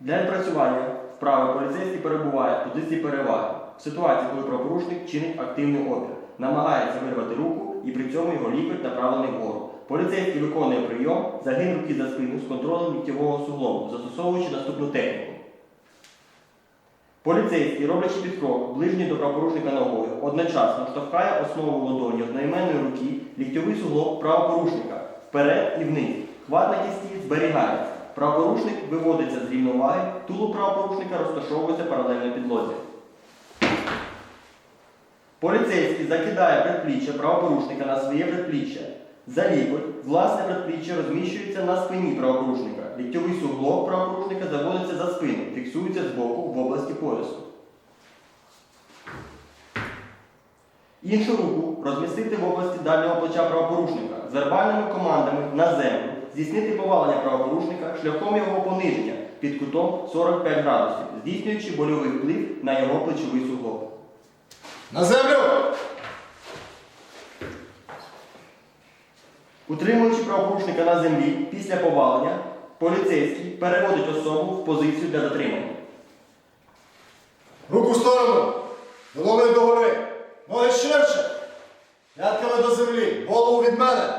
Для відпрацювання вправи поліцейський перебуває в позиції переваги в ситуації, коли правопорушник чинить активний опір, намагається вирвати руку і при цьому його лікоть направлений вгору. Поліцейський виконує прийом, загин руки за спину з контролем ліктєвого суглобу, застосовуючи наступну техніку. Поліцейський, роблячи підкрок, ближній до правопорушника ногою, одночасно штовхає основу ладоні одноіменної руки, ліктьовий суглоб правопорушника вперед і вниз. Хват на кісті зберігається. Правопорушник виводиться з рівноваги, тулуб правопорушника розташовується паралельно підлозі. Поліцейський закидає предпліччя правопорушника на своє предпліччя. За лікоть власне предпліччя розміщується на спині правопорушника. Ліктьовий суглоб правопорушника заводиться за спину, фіксується збоку в області поясу. Іншу руку розмістити в області дальнього плеча правопорушника з вербальними командами на землю, здійснити повалення правопорушника шляхом його пониження під кутом 45 градусів, здійснюючи больовий вплив на його плечовий суглоб. На землю! Утримуючи правопорушника на землі після повалення, поліцейський переводить особу в позицію для затримання. Руку в сторону! Долоною догори! Ноги ширше! П'ятками до землі! Голову від мене!